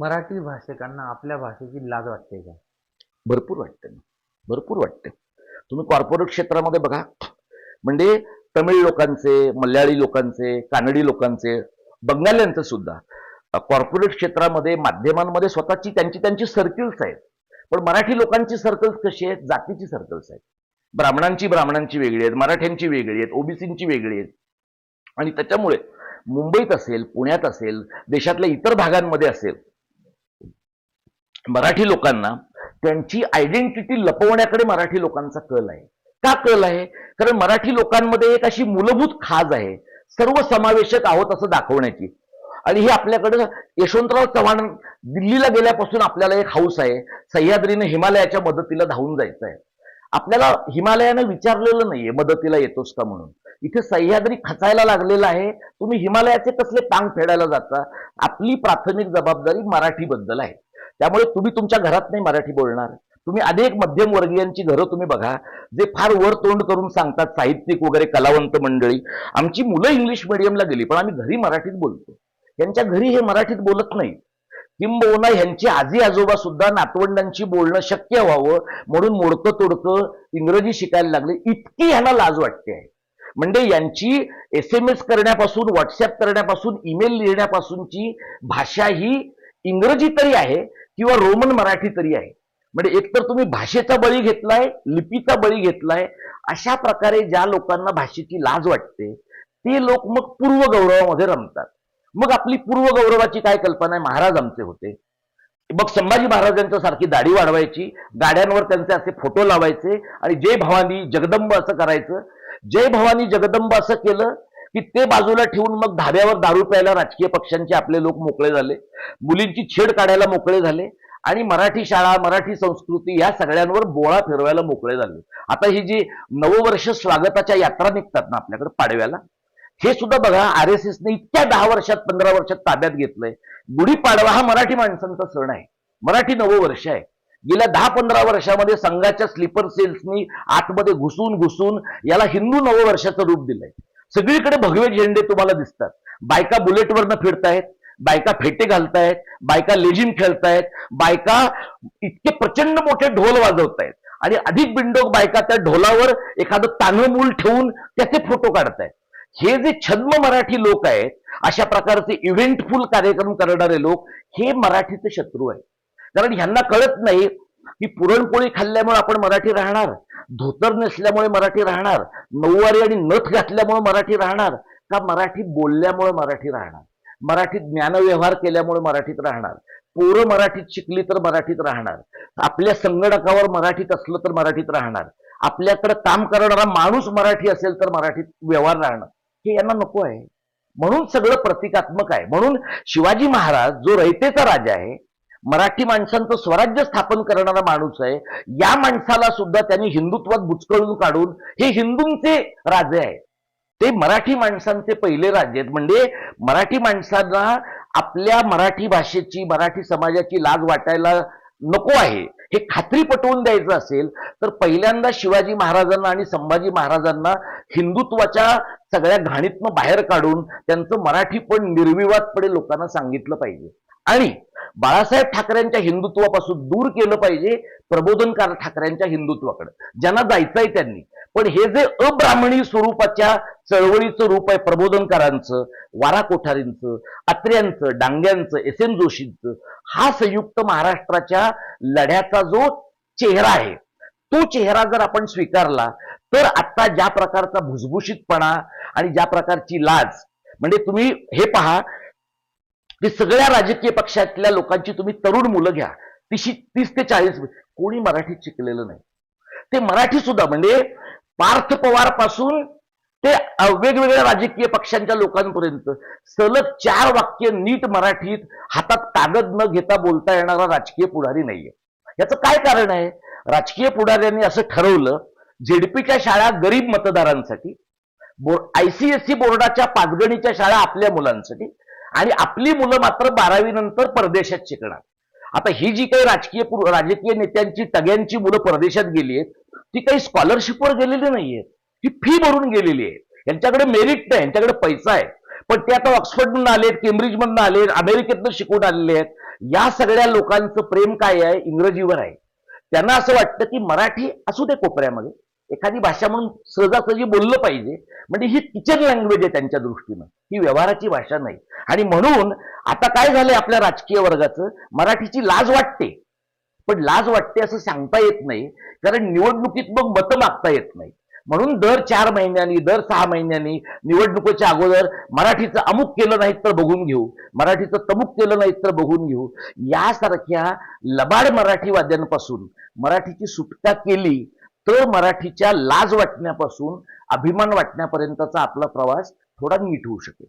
मराठी भाषिकांना आपल्या भाषेची लाज वाटते का? भरपूर वाटते भरपूर वाटते. तुम्ही कॉर्पोरेट क्षेत्रामध्ये बघा. म्हणजे तमिळ लोकांचे मल्याळी लोकांचे कानडी लोकांचे बंगाल्यांचं सुद्धा. कॉर्पोरेट क्षेत्रामध्ये माध्यमांमध्ये स्वतःची त्यांची त्यांची सर्कल्स आहेत. पण मराठी लोकांची सर्कल्स कशी आहेत? जातीची सर्कल्स आहेत. ब्राह्मणांची ब्राह्मणांची वेगळी आहेत मराठ्यांची वेगळी आहेत ओबीसींची वेगळी आहेत. आणि त्याच्यामुळे मुंबईत असेल पुण्यात असेल देशातल्या इतर भागांमध्ये असेल मराठी लोकांना त्यांची आयडेंटिटी लपवण्याकडे मराठी लोकांचा कल आहे. का कल आहे? कारण मराठी लोकांमध्ये एक अशी मूलभूत खाज आहे. सर्व समावेशक आहोत असं दाखवण्याची. आणि हे आपल्याकडं यशवंतराव चव्हाण दिल्लीला गेल्यापासून आपल्याला एक हाऊस आहे. सह्याद्रीने हिमालयाच्या मदतीला धावून जायचं आहे आपल्याला हिमालयानं विचारलेलं नाहीये मदतीला येतोस का म्हणून. इथे सह्याद्री खचायला लागलेला आहे. तुम्ही हिमालयाचे कसले टांग फेडायला जाता? आपली प्राथमिक जबाबदारी मराठीबद्दल आहे. त्यामुळे तुम्ही तुमच्या घरात नाही मराठी बोलणार. तुम्ही अनेक मध्यम वर्गीयांची घरं तुम्ही बघा जे फार वर तोंड करून सांगतात साहित्यिक वगैरे कलावंत मंडळी. आमची मुलं इंग्लिश मिडियमला गेली पण आम्ही घरी मराठीत बोलतो. यांच्या घरी हे मराठीत बोलत नाही किंबहुना ह्यांची आजी आजोबा सुद्धा नातवंडांशी बोलणं शक्य व्हावं म्हणून मोडकं तोडकं इंग्रजी शिकायला लागले. इतकी ह्यांना लाज वाटते आहे. म्हणजे यांची एस एम एस करण्यापासून व्हॉट्सअप करण्यापासून ईमेल लिहिण्यापासूनची भाषा ही इंग्रजी तरी आहे किंवा रोमन मराठी तरी आहे. म्हणजे एकतर तुम्ही भाषेचा बळी घेतलाय लिपीचा बळी घेतलाय अशा प्रकारे ज्या लोकांना भाषेची लाज वाटते ते लोक मग पूर्व गौरवामध्ये रमतात. मग आपली पूर्व गौरवाची काय कल्पना आहे? महाराज आमचे होते. मग संभाजी महाराजांच्या सारखी दाढी वाढवायची गाड्यांवर त्यांचे असे फोटो लावायचे आणि जय भवानी जगदंब असं करायचं. जय भवानी जगदंब असं केलं की ते बाजूला ठेवून मग धाब्यावर दारू प्यायला राजकीय पक्षांचे आपले लोक मोकळे झाले मुलींची छेड काढायला मोकळे झाले आणि मराठी शाळा मराठी संस्कृती या सगळ्यांवर बोळा फिरवायला मोकळे झाले. आता ही जी नववर्ष स्वागताच्या यात्रा निघतात ना आपल्याकडे पाडव्याला हे सुद्धा बघा आर एस एसने इतक्या दहा वर्षात पंधरा वर्षात ताब्यात घेतलंय. गुढीपाडवा हा मराठी माणसांचा सण आहे. मराठी नववर्ष आहे. गेल्या दहा पंधरा वर्षामध्ये संघाच्या स्लीपर सेल्सनी आतमध्ये घुसून घुसून याला हिंदू नववर्षाचं रूप दिलंय. सगळीकडे भगवे झेंडे तुम्हाला दिसतात. बायका बुलेटवरनं फिरतायत बायका फेटे घालतायत बायका लेझिम खेळतायत बायका इतके प्रचंड मोठे ढोल वाजवतायत. आणि अधिक बिंडोक बायका त्या ढोलावर एखादं तानं मूल ठेवून त्याचे फोटो काढतायत. हे जे छद्म मराठी लोक आहेत अशा प्रकारचे इव्हेंटफुल कार्यक्रम करणारे लोक हे मराठीचे शत्रू आहेत. कारण ह्यांना कळत नाही की पुरणपोळी खाल्ल्यामुळे आपण मराठी राहणार धोतर नसल्यामुळे मराठी राहणार नऊवारी आणि नथ घातल्यामुळे मराठी राहणार का मराठी बोलल्यामुळे मराठी राहणार? मराठीत ज्ञानव्यवहार केल्यामुळे मराठीत राहणार. पोरं मराठीत शिकली तर मराठीत राहणार. आपल्या संगणकावर मराठीत असलं तर मराठीत राहणार. आपल्याकडे काम करणारा माणूस मराठी असेल तर मराठीत व्यवहार राहणार. हे यांना नको आहे. म्हणून सगळं प्रतिकात्मक आहे. म्हणून शिवाजी महाराज जो रयतेचा राजा आहे मराठी माणसांचं स्वराज्य स्थापन करणारा माणूस आहे. या माणसाला सुद्धा त्यांनी हिंदुत्वात बुचकळून काढून हे हिंदूंचे राजे आहेत. ते मराठी माणसांचे पहिले राज्य आहेत. म्हणजे मराठी माणसांना आपल्या मराठी भाषेची मराठी समाजाची लाज वाटायला नको आहे. हे खात्री पटवून द्यायचं असेल तर पहिल्यांदा शिवाजी महाराजांना आणि संभाजी महाराजांना हिंदुत्वाच्या सगळ्या घाणीतनं बाहेर काढून त्यांचं मराठी पण निर्विवादपणे लोकांना सांगितलं पाहिजे. आणि बाळासाहेब ठाकरेंच्या हिंदुत्वापासून दूर केलं पाहिजे प्रबोधनकार ठाकरेंच्या हिंदुत्वाकडे. ज्यांना जायचंय त्यांनी. पण हे जे अब्राह्मणी स्वरूपाच्या चळवळीचं रूप आहे प्रबोधनकारांचं वारा कोठारींचं अत्र्यांचं डांग्यांचं एस एन जोशींचं हा संयुक्त महाराष्ट्राच्या लढ्याचा जो चेहरा आहे तो चेहरा जर आपण स्वीकारला तर आता ज्या प्रकारचा भुसभुशीतपणा आणि ज्या प्रकारची लाज म्हणजे तुम्ही हे पहा की सगळ्या राजकीय पक्षातल्या लोकांची तुम्ही तरुण मुलं घ्या. तीशी तीस ते चाळीस कोणी मराठीत शिकलेलं नाही. ते मराठी सुद्धा म्हणजे पार्थ पवारपासून ते वेगवेगळ्या राजकीय पक्षांच्या लोकांपर्यंत सलग चार वाक्य नीट मराठीत हातात कागद न घेता बोलता येणारा राजकीय पुढारी नाहीये. याचं काय कारण आहे? राजकीय पुढाऱ्यांनी असं ठरवलं झेडपीच्या शाळा गरीब मतदारांसाठी आयसीएससी बोर्डाच्या पाचगणीच्या शाळा आपल्या मुलांसाठी आणि आपली मुलं मात्र बारावी नंतर परदेशात शिकणार. आता ही जी काही राजकीय राजकीय नेत्यांची टग्यांची मुलं परदेशात गेली आहेत ती काही स्कॉलरशिपवर गेलेली नाहीये ती फी भरून गेलेली आहे यांच्याकडे मेरिट नाही यांच्याकडे पैसा आहे. पण ते आता ऑक्सफर्डमधून आलेत केम्ब्रिजमधून आले अमेरिकेतनं शिकून आलेले आहेत. या सगळ्या लोकांचं प्रेम काय आहे? इंग्रजीवर आहे. त्यांना असं वाटतं की मराठी असू दे कोपऱ्यामध्ये. एखादी भाषा म्हणून सहजासहजी बोललं पाहिजे म्हणजे ही किचन लँग्वेज आहे त्यांच्या दृष्टीनं. ही व्यवहाराची भाषा नाही. आणि म्हणून आता काय झालंय आपल्या राजकीय वर्गाचं? मराठीची लाज वाटते. पण लाज वाटते असं सांगता येत नाही कारण निवडणुकीत मग मतं मागता येत नाही म्हणून दर चार महिन्यांनी दर सहा महिन्यांनी निवडणुकीच्या अगोदर मराठीचं अमुक केलं नाहीत तर बघून घेऊ मराठीचं तमुक केलं नाहीत तर बघून घेऊ. यासारख्या लबाड मराठीवाद्यांपासून मराठीची सुटका केली तर मराठीच्या लाज वाटण्यापासून अभिमान वाटण्यापर्यंतचा आपला प्रवास थोडा नीट होऊ शकेल.